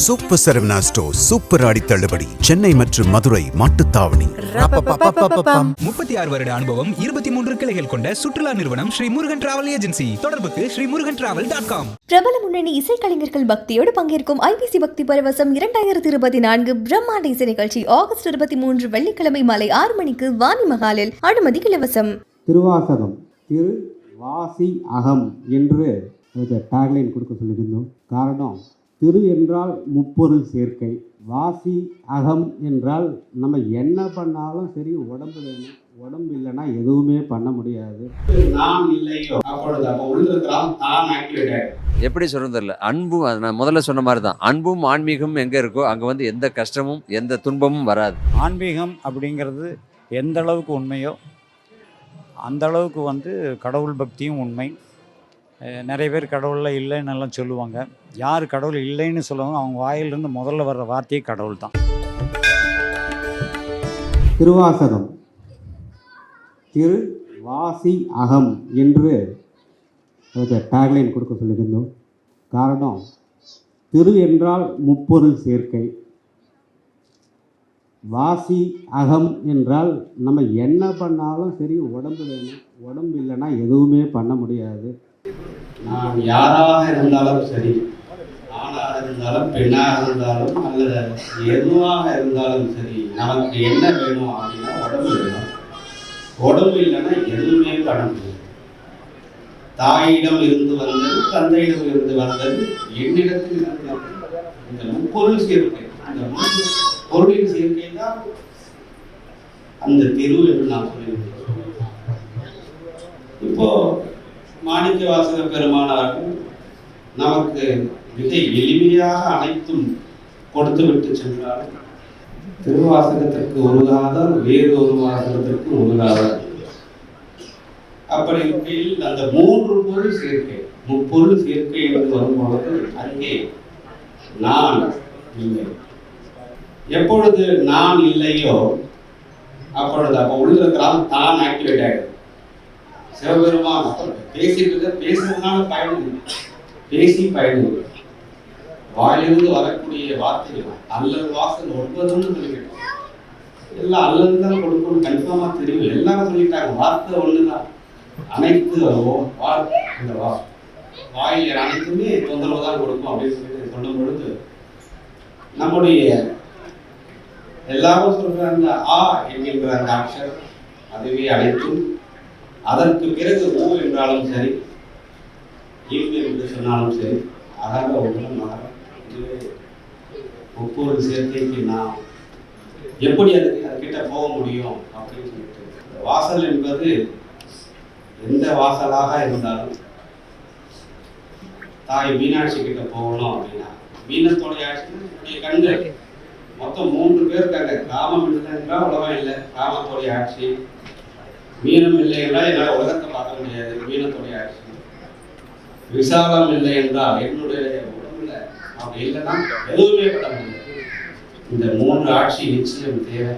Super Saravana store super ஆடி தள்ளுபடி சென்னை மற்றும் மதுரை மாட்டுத்தாவணி. முப்பத்தி ஆறு வருட அனுபவம் இருபத்தி மூன்று கிளைகள் கொண்ட சுற்றுலா நிறுவனம் ஸ்ரீ முருகன் டிராவல் ஏஜென்சி. தொடர்புக்கு Shri Murugan travel dot com. பிரபல முன்னணி இசைக்கலைஞர்கள் பக்தியோடு பங்கேற்கும் ஐபிசி பக்தி பரவசம் இரண்டாயிரத்தி இருபத்தி நான்கு பிரம்மாண்ட இசை நிகழ்ச்சி ஆகஸ்ட் இருபத்தி மூன்று வெள்ளிக்கிழமை மாலை ஆறு மணிக்கு வாணி மகாலில் அனுமதி இலவசம். திருவாசகம் திரு வாசி அகம் என்று டேக்லைன் கொடுக்க சொல்லியிருந்தோம். காரணம் திரு என்றால் முப்பொருள் சேர்க்கை வாசி அகம் என்றால் நம்ம என்ன பண்ணாலும் சரி உடம்பு வேணும். உடம்பு இல்லைன்னா எதுவுமே பண்ண முடியாது. நான் இல்லையோ? அப்பொழுது அப்போ உள்ளிருக்கிறான் தான் ஆக்டிவேட் எப்படி சொல்றது தெரியல. அன்பும் அது நான் முதல்ல சொன்ன மாதிரி தான் அன்பும் ஆன்மீகமும் எங்கே இருக்கோ அங்கே வந்து எந்த கஷ்டமும் எந்த துன்பமும் வராது. ஆன்மீகம் அப்படிங்கிறது எந்த அளவுக்கு உண்மையோ அந்த அளவுக்கு வந்து கடவுள் பக்தியும் உண்மை. நிறைய பேர் கடவுளில் இல்லைன்னு எல்லாம் சொல்லுவாங்க. யார் கடவுள் இல்லைன்னு சொல்லுவாங்க அவங்க வாயிலிருந்து முதல்ல வர்ற வார்த்தையே கடவுள் தான். திருவாசகம். திரு வாசி அகம் என்று அதுக்கு டேக்லைன் கொடுக்க சொல்லியிருந்தோம். காரணம் திரு என்றால் முப்பொருள் சேர்க்கை. வாசி அகம் என்றால் நம்ம என்ன பண்ணாலும் சரி உடம்பு வேணும். உடம்பு இல்லைன்னா எதுவுமே பண்ண முடியாது. நான் யாராக இருந்தாலும் சரி ஆணாக இருந்தாலும் பெண்ணாக இருந்தாலும் அல்லது எதுவாக இருந்தாலும் சரி நமக்கு என்ன வேணும் அப்படின்னா உடம்பு வேணும். உடம்பு இல்லைன்னா எதுவுமே பண்ண முடியாது. தாயிடம் இருந்து வந்தது தந்தையிடம் இருந்து வந்தது என்னிடத்தில் இருந்து இந்த முப்பொருள் சேர்க்கை அந்த பொருளின் சேர்க்கை தான் அந்த தெரு என்று நான் சொல்லியிருக்கிறேன். இப்போ மாணிக்க வாசக பெருமானார்கள் நமக்கு மிக எளிமையாக அனைத்தும் கொடுத்து விட்டு சென்றார்கள். திருவாசகத்திற்கு உருகாதார் வேறு ஒரு வாசகத்திற்கு உருகாதார் அப்படி இருக்கையில் அந்த மூன்று பொருள் சேர்க்கை முப்பொருள் சேர்க்கை என்று வரும்பொழுது அங்கே நான் இல்லை. எப்பொழுது நான் இல்லையோ அப்பொழுது அப்போ உள்ளிருக்கிறான் தான் ஆக்டிவேட் ஆகிடும் சிவபெருமான். பேசிட்டு பேசுறதுனால பயன் பேசி பயன் வாயிலிருந்து வரக்கூடிய வார்த்தைகள் அல்லது வாசல் ஒன்பதுன்னு சொல்லிக்கிட்டோம். எல்லாம் அல்லது தான் கொடுக்கணும் கன்ஃபார்மா தெரியும் எல்லாரும் சொல்லிட்டாங்க. வார்த்தை ஒண்ணுதான் அனைத்து இந்த வா வாயில் அனைத்துமே தொந்தரவு தான் கொடுக்கும் அப்படின்னு சொல்லிட்டு சொல்லும் பொழுது நம்முடைய எல்லாரும் சொல்ற அந்த ஆ என்கின்ற அந்த அக்ஷர் அதுவே அனைத்தும் அதற்கு பிறகு ஊ என்றாலும் சரி ஈவு என்று சொன்னாலும் சரி அதாக ஒன்றும் மகரம் இதுவே ஒவ்வொரு சேர்க்கைக்கு நாம் எப்படி அதுக்கு அதுக்கிட்ட போக முடியும் அப்படின்னு சொல்லிட்டு. வாசல் என்பது எந்த வாசலாக இருந்தாலும் தாய் மீனாட்சி கிட்ட போகணும் அப்படின்னா மீனத்தோடைய ஆட்சி கண்கள். மொத்தம் மூன்று பேர் இருக்காங்க காமம் இல்லை என்றால் உலகம் இல்லை. காமத்தோடைய ஆட்சி. மீனம் இல்லை என்றால் என்னால் உலகத்தை மாற்ற முடியாது. மீனத்துடைய ஆட்சி விசாலம் இல்லை என்றால் என்னுடைய உடம்புல அப்படி இல்லைன்னா எதுவுமே பண்ண முடியாது. இந்த மூன்று ஆட்சி நிச்சயம் தேவை.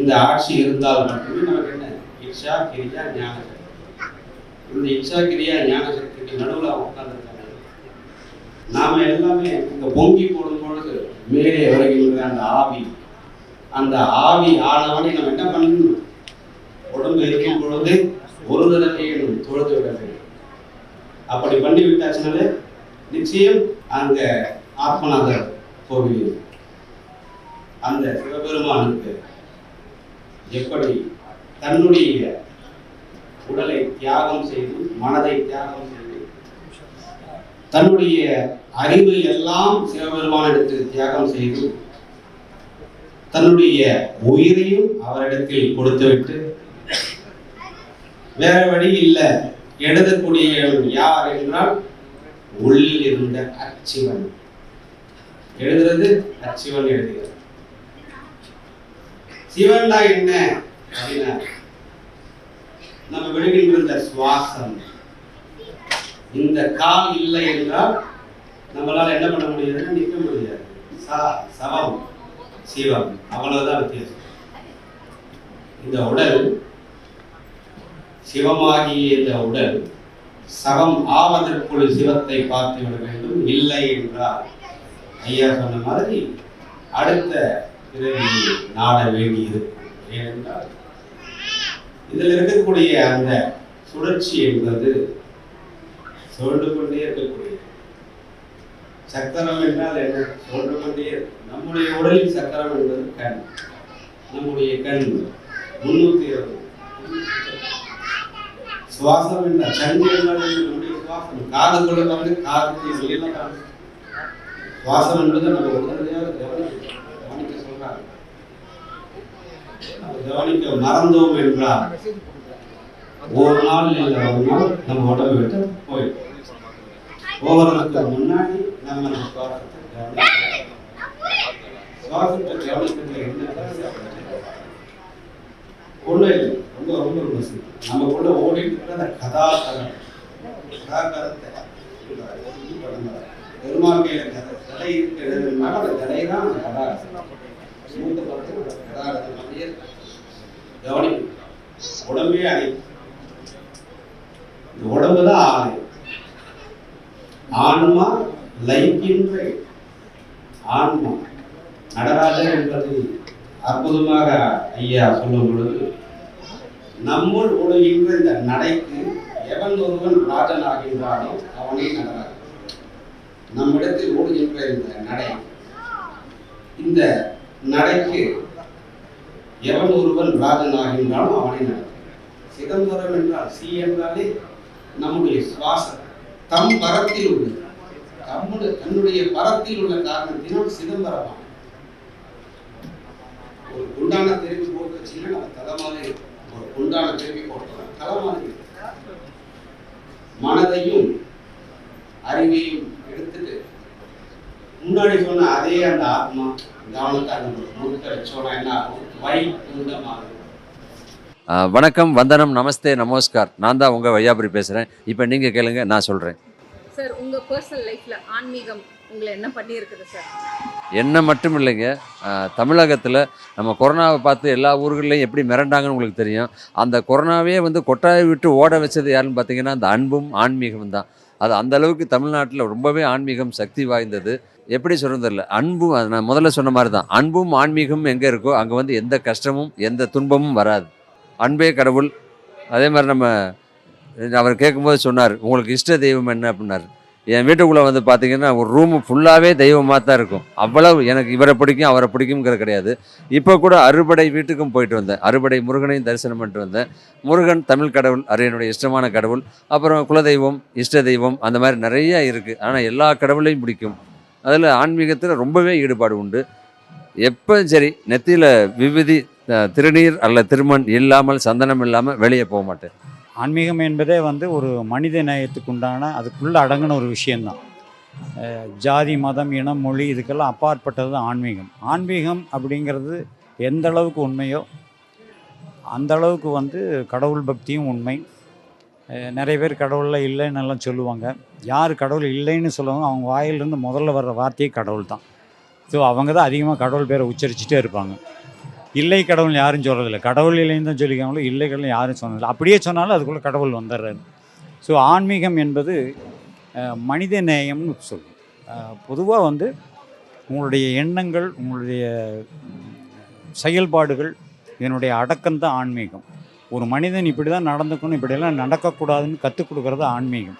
இந்த ஆட்சி இருந்தால் மட்டுமே நமக்கு என்ன? இச்சா கிரியா ஞான சக்தி இந்த இச்சா கிரியா ஞான சக்திக்கு நடுவில் உட்கார்ந்துருக்காங்க. நாம எல்லாமே இந்த பொங்கி போடும் பொழுது மேலே வருகின்ற அந்த ஆவி. அந்த ஆவி ஆனவனை நம்ம என்ன பண்ணணும்? உடம்பு இருக்கும் பொழுது ஒரு தடவை தொழுது விட வேண்டும். அப்படி பண்ணி விட்டாச்சுனாலே நிச்சயம் அங்க ஆத்மநாதர் கோவில் அந்த சிவபெருமானுக்கு எப்படி தன்னுடைய உடலை தியாகம் செய்து மனதை தியாகம் செய்து தன்னுடைய அறிவு எல்லாம் சிவபெருமானிடத்தில் தியாகம் செய்து தன்னுடைய உயிரையும் அவரிடத்தில் கொடுத்துவிட்டு வேற வழி இல்லை. எழுதக்கூடிய யார் என்றால் உள்ளில் இருந்த அச்சிவன். எழுதுறது அச்சிவன் எழுதுகிறார் சிவன்டா என்ன? அப்படின்னா நம்ம விடுகின்ற இந்த சுவாசம். இந்த கால் இல்லை என்றால் நம்மளால என்ன பண்ண முடியாதுன்னு நிற்க முடியாது. ச- சிவம். அவ்வளவுதான் வித்தியாசம். இந்த உடல் சிவமாகிய இந்த உடல் சவம் ஆவதற்குள் சிவத்தை பார்த்து விட வேண்டும். இல்லை என்றால் ஐயா சொன்ன மாதிரி அடுத்த பிறவி நாட வேண்டியது ஏனென்றால் இதில் இருக்கக்கூடிய அந்த சுழற்சி என்பது சுழண்டு கொண்டே இருக்கக்கூடிய சக்கரம் என்றால் என்ன? சுழண்டு கொண்டே நம்முடைய உடலில் சக்கரம் என்பது கண். நம்முடைய கண் முன்னூத்தி இருபது. சுவாசம் என்ன சங்கு என்றால் சுவாசம். காது கொள்ள வந்து காதுக்கு வெளியில சுவாசம் என்பது நம்ம உடனடியாக கவனிக்க கவனிக்க சொல்றாங்க. கவனிக்க மறந்தோம் என்றால் ஒரு நாள் இல்லை ஒரு நாள் நம்ம உடம்பு விட்டு போயிடும். போவதற்கு முன்னாடி நம்ம சுவாசத்தை கவனிக்க சுவாசத்தை கவனிக்கிறதுல என்ன ஒன்றும் இல்லை ரொம்ப ரொம்ப ரொம்ப நம்ம நமக்குள்ள ஓடிட்டு இருக்கிற அந்த கதாகரம். கதாகரத்தை பெருமாள் கதை கதை இருக்கிறதுனால அந்த கதை தான் அந்த கதாகரம். மூத்த பார்த்து அந்த கதாகரத்தை மாதிரியே கவனிக்கும் உடம்பே அறியும் இந்த உடம்பு தான் ஆலயம் ஆன்மா லைக்கின்ற. ஆன்மா நடராஜன் என்பது அற்புதமாக ஐயா சொல்லும் பொழுது நம்முள் ஒழுகின்ற இந்த நடைக்கு எவன் ஒருவன் ராஜன் ஆகின்றானோ அவனே நடராஜன். நம்மிடத்தில் ஓடுகின்ற இந்த நடை. இந்த நடைக்கு எவன் ஒருவன் ராஜன் ஆகின்றானோ அவனே நடராஜன். சிதம்பரம் என்றால் சி என்றாலே நம்முடைய சுவாசம். தம் பரத்தில் உள்ளது. தம்முடைய தன்னுடைய பரத்தில் உள்ள காரணத்தினால் சிதம்பரமா ஒரு குண்டான திருப்பி போட்டு வச்சீங்கன்னா நம்ம தலை மாதிரி குண்டான திருப்பி போட்டோம் தலை மாதிரி. மனதையும் அறிவையும் எடுத்துட்டு முன்னாடி சொன்ன அதே அந்த ஆத்மா கவனத்தை அந்த முழுக்க வச்சோம்னா என்ன ஆகும்? வை குண்டமாக ஆ, வணக்கம் வந்தனம் நமஸ்தே நமஸ்கார். நான் தான் உங்கள் வையாபுரி பேசுகிறேன் இப்போ நீங்கள் கேளுங்க நான் சொல்கிறேன் சார் உங்க பர்சனல் லைஃப்ல ஆன்மீகம் உங்களை என்ன பண்ணி இருக்குது சார்? என்ன மட்டும் இல்லைங்க. தமிழகத்தில் நம்ம கொரோனாவை பார்த்து எல்லா ஊர்கள்லையும் எப்படி மிரண்டாங்கன்னு உங்களுக்கு தெரியும். அந்த கொரோனாவே வந்து கொட்டாயை விட்டு ஓட வச்சது யாருன்னு பார்த்தீங்கன்னா அந்த அன்பும் ஆன்மீகம் தான். அது அந்த அளவுக்கு தமிழ்நாட்டில் ரொம்பவே ஆன்மீகம் சக்தி வாய்ந்தது. எப்படி சொல்கிறதில்ல அன்பும் அது நான் முதல்ல சொன்ன மாதிரி தான். அன்பும் ஆன்மீகமும் எங்கே இருக்கோ அங்கே வந்து எந்த கஷ்டமும் எந்த துன்பமும் வராது. அன்பே கடவுள். அதே மாதிரி நம்ம அவர் கேட்கும்போது சொன்னார் உங்களுக்கு இஷ்ட தெய்வம் என்ன? அப்படின்னாரு. என் வீட்டுக்குள்ளே வந்து பார்த்தீங்கன்னா ஒரு ரூமு ஃபுல்லாகவே தெய்வமாக தான் இருக்கும். அவ்வளவு எனக்கு இவரை பிடிக்கும் அவரை பிடிக்குங்கிறது கிடையாது. இப்போ கூட அறுபடை வீட்டுக்கும் போயிட்டு வந்தேன். அறுபடை முருகனையும் தரிசனம் பண்ணிட்டு வந்தேன். முருகன் தமிழ் கடவுள் அது என்னுடைய இஷ்டமான கடவுள். அப்புறம் குலதெய்வம் இஷ்ட தெய்வம் அந்த மாதிரி நிறைய இருக்குது ஆனால் எல்லா கடவுளையும் பிடிக்கும். அதில் ஆன்மீகத்தில் ரொம்பவே ஈடுபாடு உண்டு. எப்போ சரி நெத்தியில் விவிதி திருநீர் அல்ல திருமண் இல்லாமல் சந்தனம் இல்லாமல் வெளியே போக மாட்டேன். ஆன்மீகம் என்பதே வந்து ஒரு மனித நேயத்துக்கு உண்டான அதுக்குள்ளே அடங்கின ஒரு விஷயந்தான் ஜாதி மதம் இனம் மொழி இதுக்கெல்லாம் அப்பாற்பட்டது தான் ஆன்மீகம். ஆன்மீகம் அப்படிங்கிறது எந்த அளவுக்கு உண்மையோ அந்த அளவுக்கு வந்து கடவுள் பக்தியும் உண்மை. நிறைய பேர் கடவுளில் இல்லைன்னு எல்லாம் சொல்லுவாங்க. யார் கடவுள் இல்லைன்னு சொல்லுவாங்க அவங்க வாயிலிருந்து முதல்ல வர்ற வார்த்தையே கடவுள் தான் ஸோ அவங்க தான் அதிகமாக கடவுள் பேரை உச்சரிச்சுட்டே இருப்பாங்க. இல்லை கடவுள் யாரும் சொல்கிறதில்ல கடவுள் இல்லைன்னு தான் சொல்லிக்காங்களோ இல்லை கடவுள் யாரும் சொன்னதில்லை. அப்படியே சொன்னாலும் அதுக்குள்ளே கடவுள் வந்துடுறாரு. ஸோ ஆன்மீகம் என்பது மனித நேயம்னு சொல்லும் பொதுவாக வந்து உங்களுடைய எண்ணங்கள் உங்களுடைய செயல்பாடுகள் இதனுடைய அடக்கம் தான் ஆன்மீகம். ஒரு மனிதன் இப்படி தான் நடந்துக்கணும் இப்படியெல்லாம் நடக்கக்கூடாதுன்னு கற்றுக் கொடுக்கறது ஆன்மீகம்.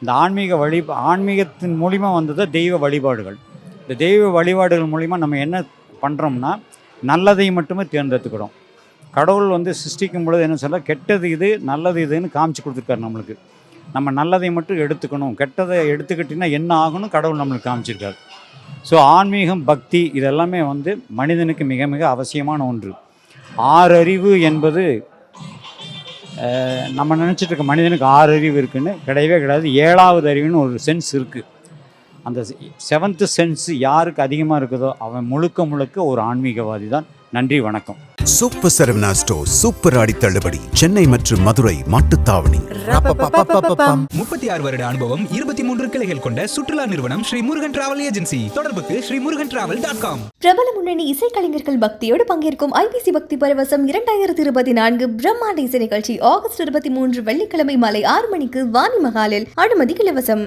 இந்த ஆன்மீக வழி ஆன்மீகத்தின் மூலிமா வந்தது தெய்வ வழிபாடுகள். இந்த தெய்வ வழிபாடுகள் மூலிமா நம்ம என்ன பண்ணுறோம்னா நல்லதை மட்டுமே தேர்ந்தெடுத்துக்கிறோம். கடவுள் வந்து சிருஷ்டிக்கும் பொழுது என்ன சொல்ல கெட்டது இது நல்லது இதுன்னு காமிச்சு கொடுத்துருக்காரு நம்மளுக்கு. நம்ம நல்லதை மட்டும் எடுத்துக்கணும். கெட்டதை எடுத்துக்கிட்டிங்கன்னா என்ன ஆகணும் கடவுள் நம்மளுக்கு காமிச்சிருக்காரு. ஸோ ஆன்மீகம் பக்தி இதெல்லாமே வந்து மனிதனுக்கு மிக மிக அவசியமான ஒன்று. ஆறறிவு என்பது நம்ம நினச்சிட்டு இருக்க மனிதனுக்கு ஆறு அறிவு இருக்குன்னு கிடையவே கிடையாது. ஏழாவது அறிவுன்னு ஒரு சென்ஸ் இருக்குது அந்த செவன்த்து சென்ஸ் யாருக்கு அதிகமாக இருக்குதோ அவன் முழுக்க முழுக்க ஒரு ஆன்மீகவாதி தான். நன்றி வணக்கம். சூப்பர் சரவணா ஸ்டோர் சூப்பர் ஆடி தள்ளுபடி சென்னை மற்றும் மதுரை மாட்டுத்தாவணி. முப்பத்தி ஆறு வருட அனுபவம் இருபத்தி மூன்று கிளைகள் கொண்ட சுற்றுலா நிறுவனம் ஸ்ரீ முருகன் டிராவல் ஏஜென்சி. தொடர்புக்கு Shri Murugan travel dot com. பிரபல முன்னணி இசைக்கலைஞர்கள் பக்தியோடு பங்கேற்கும் ஐபிசி பக்தி பரவசம் இரண்டாயிரத்தி இருபத்தி நான்கு பிரம்மாண்ட இசை நிகழ்ச்சி ஆகஸ்ட் இருபத்தி மூன்று வெள்ளிக்கிழமை மாலை ஆறு மணிக்கு வாணி மகாலில் அனுமதி இலவசம்.